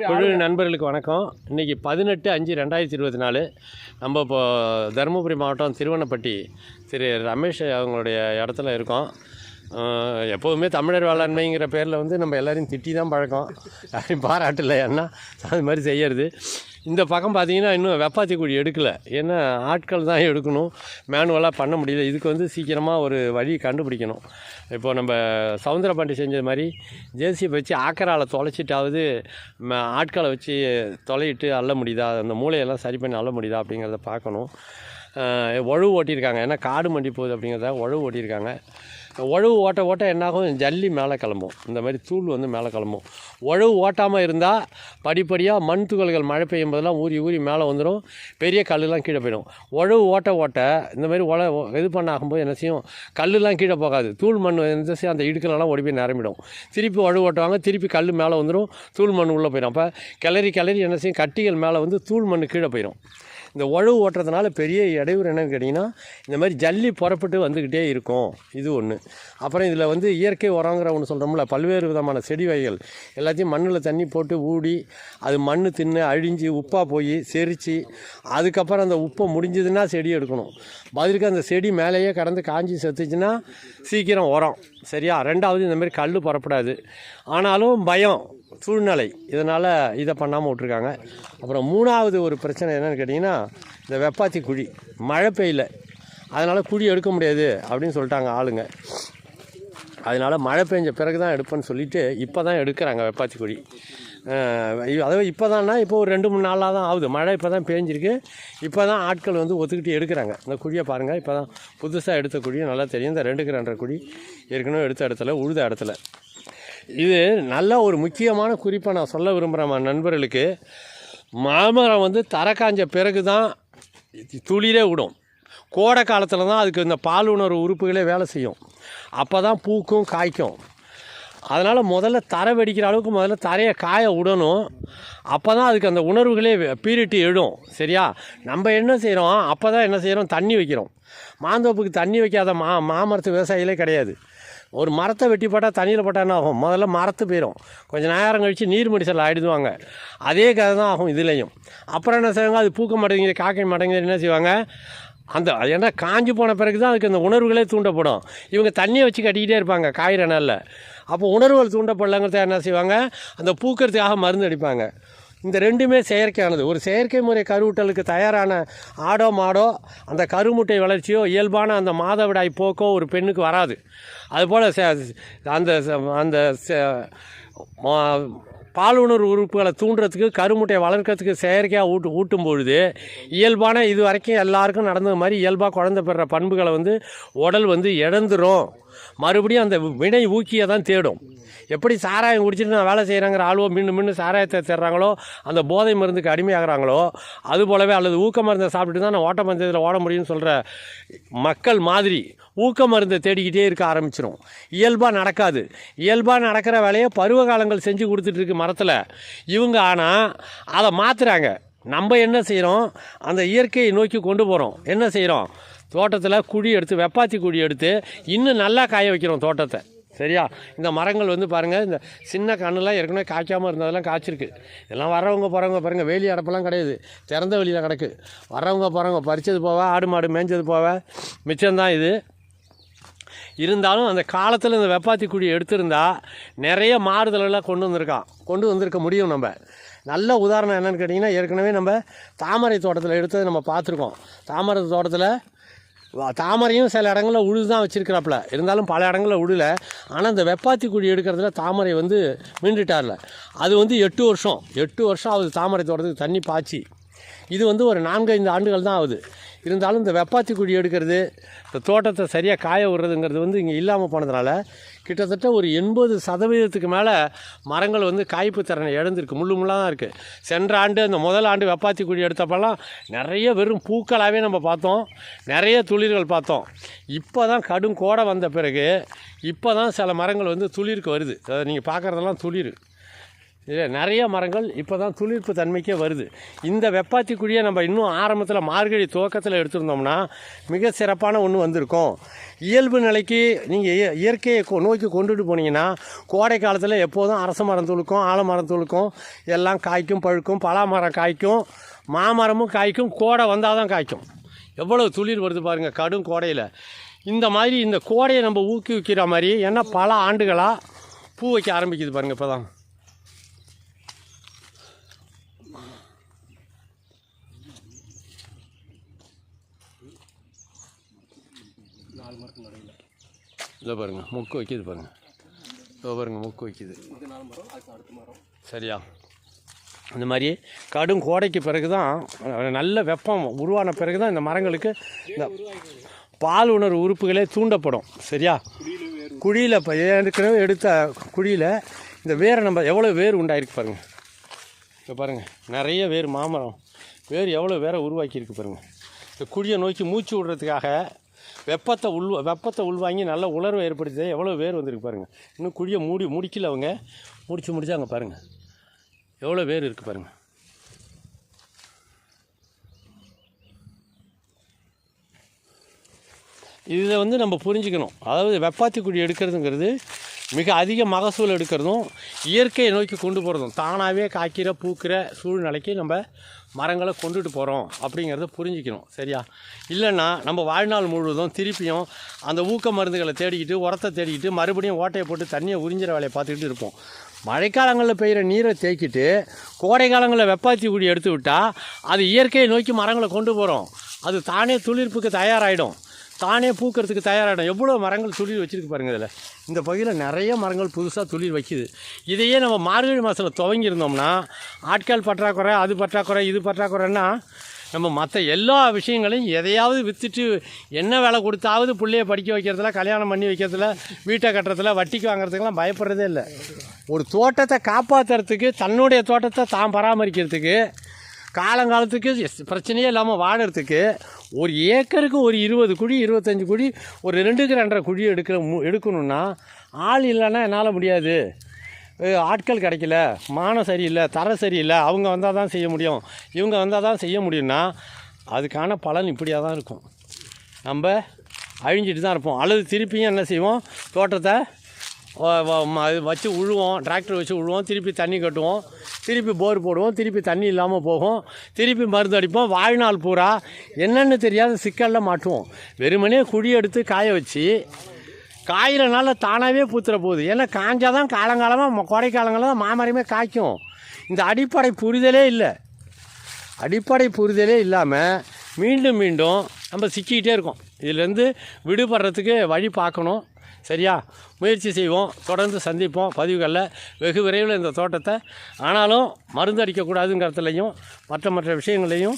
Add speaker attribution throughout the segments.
Speaker 1: குழு நண்பர்களுக்கு வணக்கம். இன்றைக்கி பதினெட்டு அஞ்சு ரெண்டாயிரத்தி இருபத்தி நாலு. நம்ம இப்போ தருமபுரி மாவட்டம் திருவண்ணப்பட்டி திரு ரமேஷ் அவங்களுடைய இடத்துல இருக்கோம். எப்போதுமே தமிழர் வேளாண்மைங்கிற பேரில் வந்து நம்ம எல்லாரையும் திட்டி தான் பழக்கம். யாரையும் பாராட்டல ஏன்னா அது மாதிரி செய்யறது. இந்த பக்கம் பார்த்தீங்கன்னா இன்னும் வெப்பாத்தி குழி எடுக்கலை. ஏன்னா ஆட்கள் தான் எடுக்கணும். மேனுவலாக பண்ண முடியல. இதுக்கு வந்து சீக்கிரமாக ஒரு வழி கண்டுபிடிக்கணும். இப்போது நம்ம சவுந்தரபாண்டி செஞ்சது மாதிரி ஜேசிபி வச்சு ஆக்கரால தொலைச்சிட்டாவது ம- ஆட்களை வச்சு தொலையிட்டு அள்ள முடியுதா? அந்த மூளையெல்லாம் சரி பண்ணி அள்ள முடியுதா? அப்படிங்கிறத பார்க்கணும். உழவு ஓட்டியிருக்காங்க. ஏன்னா காடு மண்டி போகுது அப்படிங்கிறத உழவு ஓட்டியிருக்காங்க. உழவு ஓட்ட ஓட்ட என்னாகும்? ஜல்லி மேலே கிளம்பும். இந்த மாதிரி தூள் வந்து மேலே கிளம்பும். உழவு ஓட்டாமல் இருந்தால் படிப்படியாக மண் துகள்கள் மழை பெய்யும் போதெல்லாம் ஊறி ஊறி மேலே வந்துடும் பெரிய கல்லுலாம் கீழே போயிடும். உழவு ஓட்ட ஓட்ட இந்த மாதிரி உழ இது பண்ண ஆகும்போது என்ன செய்யும்? கல்லுலாம் கீழே போகாது. தூள் மண் என்ன செய்யும்? அந்த இடுக்கலெல்லாம் ஓடி போய் நிரம்பிடும். திருப்பி உழவு ஓட்டுவாங்க. திருப்பி கல் மேலே வந்துடும் தூள் மண் உள்ளே போயிடும். அப்போ கிளறி கிளறி என்ன செய்யும்? கட்டிகள் மேலே வந்து தூள் மண் கீழே போயிடும். இந்த உழவு ஓட்டுறதுனால பெரிய இடையூறு என்னன்னு கேட்டிங்கன்னா இந்த மாதிரி ஜல்லி புறப்பட்டு வந்துக்கிட்டே இருக்கும். இது ஒன்று அப்புறம் இதில் வந்து இயற்கை உரங்கிற ஒன்று சொல்கிறோம்ல பல்வேறு விதமான செடி வகைகள். எல்லாத்தையும் மண்ணில் தண்ணி போட்டு ஊடி அது மண் தின்னு அழிஞ்சு உப்பாக போய் செரித்து அதுக்கப்புறம் அந்த உப்பை முடிஞ்சதுன்னா செடி எடுக்கணும். பதிலுக்கு அந்த செடி மேலேயே கடந்து காஞ்சி செத்துச்சுன்னா சீக்கிரம் உரம். சரியா? ரெண்டாவது இந்த மாதிரி கல் புறப்படாது ஆனாலும் பயம் சூழ்நிலை. இதனால் இதை பண்ணாமல் விட்ருக்காங்க அப்புறம் மூணாவது ஒரு பிரச்சனை என்னென்னு கேட்டிங்கன்னா இந்த வெப்பாத்தி குழி. மழை பெய்யல. அதனால் குழி எடுக்க முடியாது அப்படின்னு சொல்லிட்டாங்க ஆளுங்க. அதனால் மழை பெஞ்ச பிறகு தான் எடுப்பேன்னு சொல்லிட்டு இப்போ தான் எடுக்கிறாங்க வெப்பாத்தி குழி. அதாவது இப்போ தான்னா இப்போ ஒரு ரெண்டு மூணு நாளாக தான் ஆகுது. மழை இப்போ தான் பேஞ்சிருக்கு. இப்போ தான் ஆட்கள் வந்து ஒத்துக்கிட்டு எடுக்கிறாங்க. இந்த குழியை பாருங்கள் இப்போ தான் புதுசாக எடுத்த குழியும் நல்லா தெரியும். இந்த ரெண்டுக்கு ரெண்டரை குழி ஏற்கனவே எடுத்த இடத்துல உழுத இடத்துல. இது நல்ல ஒரு முக்கியமான குறிப்பை நான் சொல்ல விரும்புகிறேன் நண்பர்களுக்கு. மாமரம் வந்து தர காஞ்ச பிறகு தான் துளிரே விடும். கோடை காலத்தில் தான் அதுக்கு இந்த பாலுணர்வு உறுப்புகளே வேலை செய்யும். அப்போ தான் பூக்கும் காய்க்கும். அதனால் முதல்ல தரை வெடிக்கிற அளவுக்கு முதல்ல தரையை காய விடணும். அப்போ தான் அதுக்கு அந்த உணர்வுகளே பீரிட்டு எழும். சரியா? நம்ம என்ன செய்கிறோம் அப்போ தான் என்ன செய்கிறோம் தண்ணி வைக்கிறோம். மாந்தோப்புக்கு தண்ணி வைக்காத மா மாமரத்து விவசாயிகளே கிடையாது. ஒரு மரத்தை வெட்டி போட்டால் தண்ணியில் போட்டால் என்ன ஆகும்? முதல்ல மரத்து போயிடும் கொஞ்சம் நேரம் கழித்து நீர் மடிசல் ஆயிடுவாங்க அதே கதை தான் ஆகும் இதுலேயும். அப்புறம் என்ன செய்வாங்க? அது பூக்க மாட்டேங்குது காக்க மாட்டேங்குது என்ன செய்வாங்க? அந்த அது ஏன்னா காஞ்சி போன பிறகு தான் அதுக்கு அந்த உணர்வுகளே தூண்டப்படும். இவங்க தண்ணியை வச்சு கட்டிக்கிட்டே இருப்பாங்க காயிற நாளில் அப்போ உணர்வுகள் தூண்டப்படலங்கிறத என்ன செய்வாங்க? அந்த பூக்கிறதுக்காக மருந்து அடிப்பாங்க. இந்த ரெண்டுமே செயற்கையானது. ஒரு செயற்கை முறை கருவூட்டலுக்கு தயாரான ஆடோ மாடோ அந்த கருமுட்டை வளர்ச்சியோ இயல்பான அந்த மாதவிடாய் போக்கோ ஒரு பெண்ணுக்கு வராது. அதுபோல் அந்த அந்த செ- மா- பாலுணர்வு உறுப்புகளை தூண்டுறதுக்கு கருமுட்டையை வளர்க்கறதுக்கு செயற்கையாக ஊட்டு ஊட்டும் பொழுது இயல்பான இது வரைக்கும் எல்லாருக்கும் நடந்தது மாதிரி இயல்பாக குழந்தை பெற பண்புகளை வந்து உடல் வந்து இழந்துரும். மறுபடியும் அந்த வினை ஊக்கியை தான் தேடும். எப்படி சாராயம் குடிச்சிட்டு நான் வேலை செய்கிறாங்கிற ஆளுவோ மீண்டும் மீண்டும் சாராயத்தை தேடுறாங்களோ அந்த போதை மருந்துக்கு அடிமையாகிறாங்களோ அது போலவே அல்லது ஊக்க மருந்தை சாப்பிட்டுட்டு தான் நான் ஓட்டப்பந்தயத்தில் ஓட முடியும்னு சொல்கிற மக்கள் மாதிரி ஊக்க மருந்தை தேடிக்கிட்டே இருக்க ஆரம்பிச்சிடும் இயல்பாக நடக்காது. இயல்பாக நடக்கிற வேலையை பருவ காலங்கள் செஞ்சு கொடுத்துட்டு இருக்கு மரத்தில். இவங்க ஆனால் அதை மாற்றுறாங்க நம்ம என்ன செய்கிறோம் அந்த இயற்கையை நோக்கி கொண்டு போகிறோம் என்ன செய்கிறோம் தோட்டத்தில் குழி எடுத்து வெப்பாத்தி குழி எடுத்து இன்னும் நல்லா காய வைக்கிறோம் தோட்டத்தை. சரியா? இந்த மரங்கள் வந்து பாருங்கள் இந்த சின்ன கண்ணெல்லாம் ஏற்கனவே காய்க்காமல் இருந்ததெல்லாம் காய்ச்சிருக்கு. எல்லாம் வரவங்க போகிறவங்க பாருங்கள் வேலி அடப்பெல்லாம் கிடையாது. திறந்த வெளியில் கிடக்கு. வரவங்க போகிறவங்க பறித்தது போவ ஆடு மாடு மேய்ஞ்சது போவ. மிச்சம்தான் இது. இருந்தாலும் அந்த காலத்தில் இந்த வெப்பாத்தி குழி எடுத்திருந்தா நிறைய மாறுதலெல்லாம் கொண்டு வந்திருக்கான். கொண்டு வந்திருக்க முடியும் நம்ம. நல்ல உதாரணம் என்னன்னு கேட்டிங்கன்னா ஏற்கனவே நம்ம தாமரை தோட்டத்தில் எடுத்ததை நம்ம பார்த்துருக்கோம். தாமரை தோட்டத்தில் தாமரையும் சில இடங்களில் உழுது தான் வச்சுருக்கிறாப்புல. இருந்தாலும் பல இடங்களில் உழுல. ஆனால் இந்த வெப்பாத்தி குழி எடுக்கிறதுல தாமரை வந்து மீண்டுட்டார்ல. அது வந்து எட்டு வருஷம். எட்டு வருஷம் ஆகுது தாமரை தோட்டத்துக்கு தண்ணி பாய்ச்சி. இது வந்து ஒரு நான்கைந்து ஆண்டுகள் தான் ஆகுது. இருந்தாலும் இந்த வெப்பாத்தி குழி எடுக்கிறது இந்த தோட்டத்தை சரியாக காய விடுறதுங்கிறது வந்து இங்கே இல்லாமல் போனதுனால கிட்டத்தட்ட ஒரு எண்பது சதவீதத்துக்கு மேலே மரங்கள் வந்து காய்ப்பு திறனை இழந்திருக்கு. முள்ளு முள்ளாக தான் இருக்குது சென்ற ஆண்டு அந்த முதல் ஆண்டு வெப்பாத்தி குழி எடுத்தப்பெல்லாம் நிறைய வெறும் பூக்களாகவே நம்ம பார்த்தோம். நிறைய துளிர்கள் பார்த்தோம். இப்போ தான் கடும் கோடை வந்த பிறகு இப்போ தான் சில மரங்கள் வந்து துளிருக்கு வருது. அதை நீங்கள் பார்க்குறதெல்லாம் துளிர். இதில் நிறைய மரங்கள் இப்போ தான் துளிர்ப்பு தன்மைக்கே வருது. இந்த வெப்பாத்தி குழியை நம்ம இன்னும் ஆரம்பத்தில் மார்கழி துவக்கத்தில் எடுத்திருந்தோம்னா மிக சிறப்பான ஒன்று வந்திருக்கும். இயல்பு நிலைக்கு நீங்கள் இயற்கையை கொ- நோக்கி கொண்டுட்டு போனீங்கன்னா கோடை காலத்தில் எப்போதும் அரச மரம் துளுக்கும் ஆலமரம் துளுக்கும் எல்லாம் காய்க்கும் பழுக்கும் பலாமரம் காய்க்கும் மாமரமும் காய்க்கும் கோடை வந்தால் தான் காய்க்கும். எவ்வளோ துளிர் வருது பாருங்கள் கடும் கோடையில். இந்த மாதிரி இந்த கோடையை நம்ம ஊக்குவிக்கிற மாதிரி ஏன்னா பல ஆண்டுகளாக பூ வைக்க ஆரம்பிக்குது பாருங்கள் இப்போ தான்
Speaker 2: நாலு மரத்துக்கு நடுவில்.
Speaker 1: இதை பாருங்கள் முக்கு வைக்கிது பாருங்கள் இதோ பாருங்கள் முக்கு வைக்கிது.
Speaker 2: இது நாலு மரம் அதுக்கு அடுத்த மரம்.
Speaker 1: சரியா? இந்த மாதிரி கடும் கோடைக்கு பிறகு தான் நல்ல வெப்பம் உருவான பிறகு தான் இந்த மரங்களுக்கு இந்த பால் உணர்வு உறுப்புகளே தூண்டப்படும். சரியா?
Speaker 2: வேறு
Speaker 1: குழியில் இப்போ ஏற்கனவே எடுத்த குழியில் இந்த வேரை நம்ம எவ்வளோ வேர் உண்டாயிருக்கு பாருங்கள் இப்போ பாருங்கள் நிறைய வேர் மாமரம் வேர் எவ்வளோ வேரை உருவாக்கியிருக்கு பாருங்கள் இந்த குழியை நோக்கி மூச்சு விடுறதுக்காக வெப்பத்தை உள் வெப்பத்தை உள்வாங்கி நல்ல உலர்வை ஏற்படுத்தி எவ்வளோ வேர் வந்திருக்கு பாருங்கள் இன்னும் குழியை மூடி முடிக்கல அவங்க. முடிச்சு அங்கே பாருங்கள் எவ்வளோ வேர் இருக்குது பாருங்கள் இதை வந்து நம்ம புரிஞ்சுக்கணும். அதாவது வெப்பாத்தி குழி எடுக்கிறதுங்கிறது மிக அதிக மகசூல் எடுக்கிறதும் இயற்கையை நோக்கி கொண்டு போகிறதும் தானாகவே காய்க்கிற பூக்கிற சூழ்நிலைக்கு நம்ம மரங்களை கொண்டுட்டு போகிறோம் அப்படிங்கிறத புரிஞ்சுக்கணும். சரியா? இல்லைன்னா நம்ம வாழ்நாள் முழுவதும் திருப்பியும் அந்த ஊக்க மருந்துகளை தேடிக்கிட்டு உரத்தை தேடிக்கிட்டு மறுபடியும் ஓட்டையை போட்டு தண்ணியை உறிஞ்சிற வேலையை பார்த்துக்கிட்டு இருப்போம். மழைக்காலங்களில் பெய்கிற நீரை தேக்கிட்டு கோடை காலங்களில் வெப்பாத்தி குழி எடுத்து விட்டால் அது இயற்கையை நோக்கி மரங்களை கொண்டு போகிறோம் அது தானே துளிர்ப்புக்கு தயாராகிடும் தானே பூக்கிறதுக்கு தயாராகிடும் எவ்வளோ மரங்கள் துளிர் வச்சுருக்கு பாருங்க இதில். இந்த பகுதியில் நிறைய மரங்கள் புதுசாக துளிர் வைக்குது. இதையே நம்ம மார்கழி மாதத்தில் துவங்கியிருந்தோம்னா ஆட்கள் பற்றாக்குறை அது பற்றாக்குறை இது பற்றாக்குறைன்னா நம்ம மற்ற எல்லா விஷயங்களையும் எதையாவது விற்றுட்டு என்ன வேலை கொடுத்தாவது பிள்ளைய படிக்க வைக்கிறதுல கல்யாணம் பண்ணி வைக்கிறதுல வீட்டை கட்டுறதுல வட்டிக்கு வாங்குறதுக்கெல்லாம் பயப்படுறதே இல்லை. ஒரு தோட்டத்தை காப்பாற்றுறதுக்கு தன்னுடைய தோட்டத்தை தான் பராமரிக்கிறதுக்கு காலங்காலத்துக்கு பிரச்சனையே இல்லாமல் வாடுறதுக்கு ஒரு ஏக்கருக்கு ஒரு இருபது குழி இருபத்தஞ்சி குழி ஒரு ரெண்டுக்கு ரெண்டரை குழி எடுக்கிற மு- எடுக்கணும்னா ஆள் இல்லைன்னா என்னால் முடியாது. ஆட்கள் கிடைக்கல மானம் சரியில்லை தரம் சரியில்லை அவங்க வந்தால் தான் செய்ய முடியும். இவங்க வந்தால் தான் செய்ய முடியும்னா அதுக்கான பலன் இப்படியாக தான் இருக்கும். நம்ம அழிஞ்சிட்டு தான் இருப்போம். அல்லது திருப்பியும் என்ன செய்வோம்? தோட்டத்தை வச்சு உழுவோம் டிராக்டர் வச்சு உழுவோம் திருப்பி தண்ணி கட்டுவோம். திருப்பி போர் போடுவோம் திருப்பி தண்ணி இல்லாமல் போகும். திருப்பி மருந்து அடிப்போம் வாழ்நாள் பூரா. என்னென்னு தெரியாத சிக்கலில் மாட்டுவோம். வெறுமனே குழி எடுத்து காய வச்சு காயிறனால தானாகவே பூத்துற போகுது. ஏன்னா காஞ்சாதான் காலங்காலமாக கோடைக்காலங்களில் தான் மாமரமே காய்க்கும். இந்த அடிப்படை புரிதலே இல்லை. அடிப்படை புரிதலே இல்லாமல் மீண்டும் மீண்டும் நம்ம சிக்கிக்கிட்டே இருக்கோம். இதுலேருந்து விடுபடுறதுக்கு வழி பார்க்கணும். சரியா? முயற்சி செய்வோம். தொடர்ந்து சந்திப்போம். பதிவுகளில் வெகு விரைவில் இந்த தோட்டத்தை. ஆனாலும் மருந்து அடிக்கக்கூடாதுங்கிறதுலையும் மற்ற மற்ற விஷயங்களையும்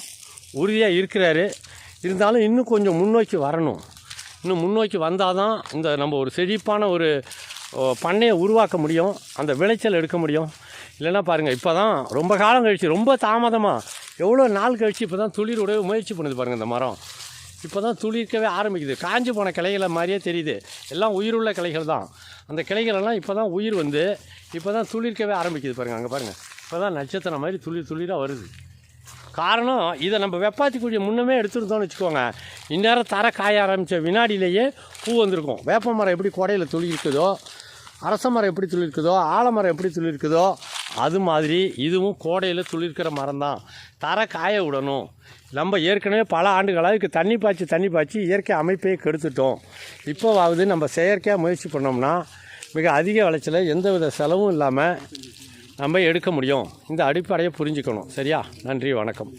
Speaker 1: உறுதியாக இருக்கிறாரு. இருந்தாலும் இன்னும் கொஞ்சம் முன்னோக்கி வரணும். இன்னும் முன்னோக்கி வந்தால் தான் இந்த நம்ம ஒரு செழிப்பான ஒரு பண்ணையை உருவாக்க முடியும். அந்த விளைச்சல் எடுக்க முடியும். இல்லைன்னா பாருங்கள் இப்போ தான் ரொம்ப காலம் கழிச்சு ரொம்ப தாமதமாக எவ்வளோ நாள் கழிச்சு இப்போ தான் துளிர் உடைய முயற்சி பண்ணுது பாருங்கள் இந்த மரம். இப்போ தான் துளிர்க்கவே ஆரம்பிக்குது. காஞ்சி போன கிளைகளை மாதிரியே தெரியுது. எல்லாம் உயிருள்ள கிளைகள் தான். அந்த கிளைகளெல்லாம் இப்போ தான் உயிர் வந்து இப்போ தான் துளிர்க்கவே ஆரம்பிக்குது பாருங்கள் அங்கே பாருங்கள் இப்போ தான் நட்சத்திரம் மாதிரி துளிர் துளிராக வருது. காரணம் இதை நம்ம வெப்பாத்தி முன்னமே எடுத்துருந்தோம்னு வச்சுக்கோங்க. இந்நேரம் தர காய ஆரம்பித்த வினாடியிலேயே பூ வந்திருக்கும். வேப்ப மரம் எப்படி கொடையில் துளி இருக்குதோ அரச மரம் எப்படி துளிர்க்குதோ ஆலமரம் எப்படி துளிர்க்குதோ அது மாதிரி இதுவும் கோடையில் துளிர்க்கிற மரம் தான் தர காய விடணும். நம்ம ஏற்கனவே பல ஆண்டுகளாக இதுக்கு தண்ணி பாய்ச்சி தண்ணி பாய்ச்சி இயற்கை அமைப்பையே கெடுத்துட்டோம். இப்போவாவது நம்ம செயற்கையாக முயற்சி பண்ணோம்னா மிக அதிக விளைச்சலை எந்தவித செலவும் இல்லாமல் நம்ம எடுக்க முடியும். இந்த அடிப்படையை புரிஞ்சுக்கணும். சரியா? நன்றி வணக்கம்.